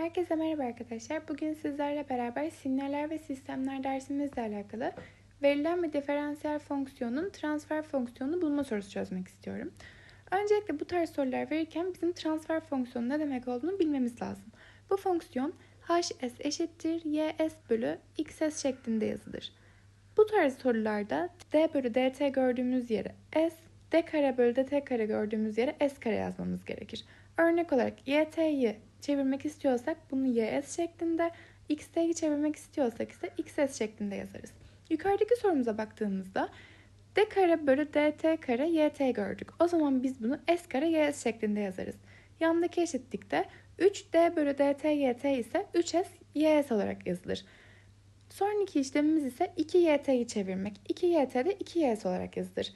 Herkese merhaba arkadaşlar. Bugün sizlerle beraber sinyaller ve sistemler dersimizle alakalı verilen bir diferansiyel fonksiyonun transfer fonksiyonunu bulma sorusu çözmek istiyorum. Öncelikle bu tarz sorular verirken bizim transfer fonksiyonu ne demek olduğunu bilmemiz lazım. Bu fonksiyon hs eşittir ys bölü xs şeklinde yazılır. Bu tarz sorularda d bölü dt gördüğümüz yere s, d kare bölü dt kare gördüğümüz yere s kare yazmamız gerekir. Örnek olarak yt'yi çevirmek istiyorsak bunu ys şeklinde, xt'yi çevirmek istiyorsak ise xs şeklinde yazarız. Yukarıdaki sorumuza baktığımızda d kare bölü dt kare yt gördük. O zaman biz bunu s kare ys şeklinde yazarız. Yandaki eşitlikte 3d bölü dt yt ise 3s ys olarak yazılır. Sonraki işlemimiz ise 2yt'yi çevirmek. 2yt de 2ys olarak yazılır.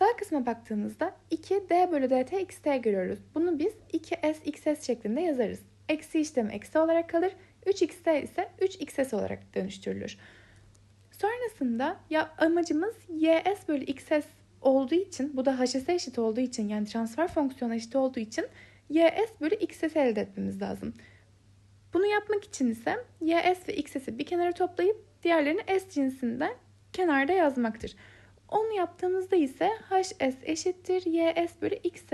Sağ kısma baktığımızda 2d bölü dt xt görüyoruz. Bunu biz 2s xs şeklinde yazarız. Eksi işlemi eksi olarak kalır. 3xt ise 3xs olarak dönüştürülür. Sonrasında ya amacımız ys bölü xs olduğu için bu da hs'e eşit olduğu için yani transfer fonksiyonu eşit olduğu için ys bölü xs elde etmemiz lazım. Bunu yapmak için ise ys ve xs'i bir kenara toplayıp diğerlerini s cinsinden kenarda yazmaktır. Onu yaptığımızda ise hs eşittir ys bölü xs.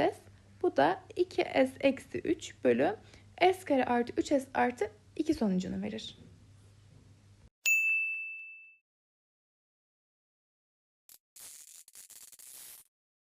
Bu da 2s eksi 3 bölü s kare artı 3s artı 2 sonucunu verir.